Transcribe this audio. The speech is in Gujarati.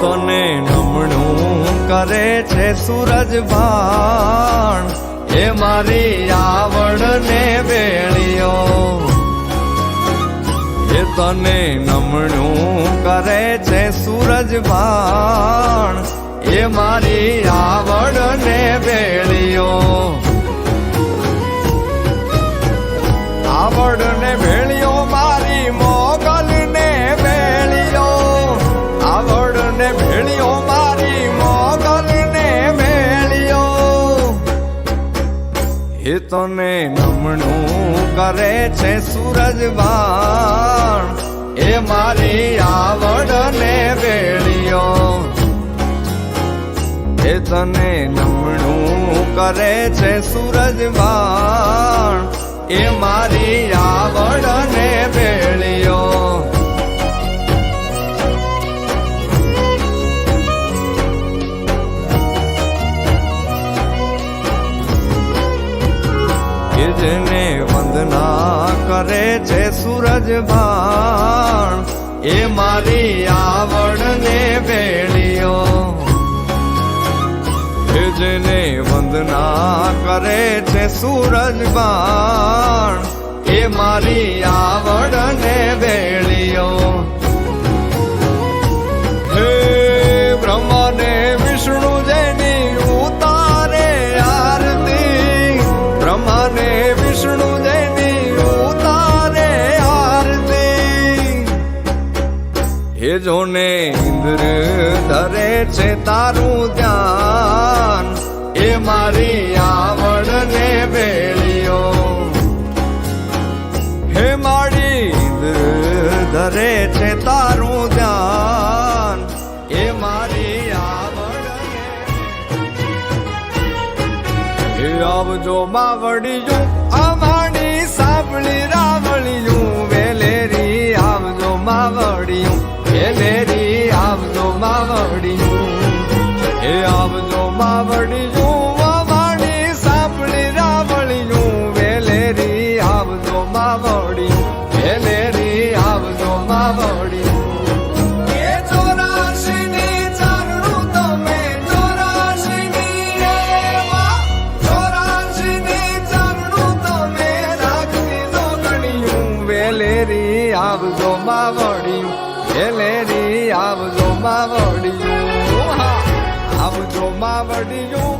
તને નમણું કરે છે સૂરજ ભાણ. એ મારી આવડ ને વેળીઓ. એ તને નમણું કરે છે સૂરજ ભાણ. એ મારી આવડ ને વેળિયો તને નમણું કરે છે સૂરજ બાણ એ મારી આવડ ને ભેળિયો એ તને નમણું કરે છે સૂરજ બાણ એ મારી આવડ ને ભેળિયો કે જેને વંદના કરે છે સૂરજ ભાણ. એ મારી આવડને વેળીઓ. જેને વંદના કરે છે સૂરજ બાણ એ મારી આવડ ને જોને ઇન્દ્ર ધરે છે તારું ધ્યાન. એ મારી આવડ ને વેળીઓ. હે માડી ઇન્દ્ર ધરે છે તારું ધ્યાન. એ મારી આવડ હે આવજો માવડિયું અમાણી સાંભળી રાવળિયું વેલેરી, આવજો માવડિયું વેલેરી આવજો માવડિયું, હે આવજો માવડિયું અમાણી સાંભળી રાવળિયું, વેલેરી આવજો માવડિયું, વેલેરી આવજો માવડિયું. આવજો માવડિયું. વેલેરી આવજો માવડિયું હા આવજો માવડિયું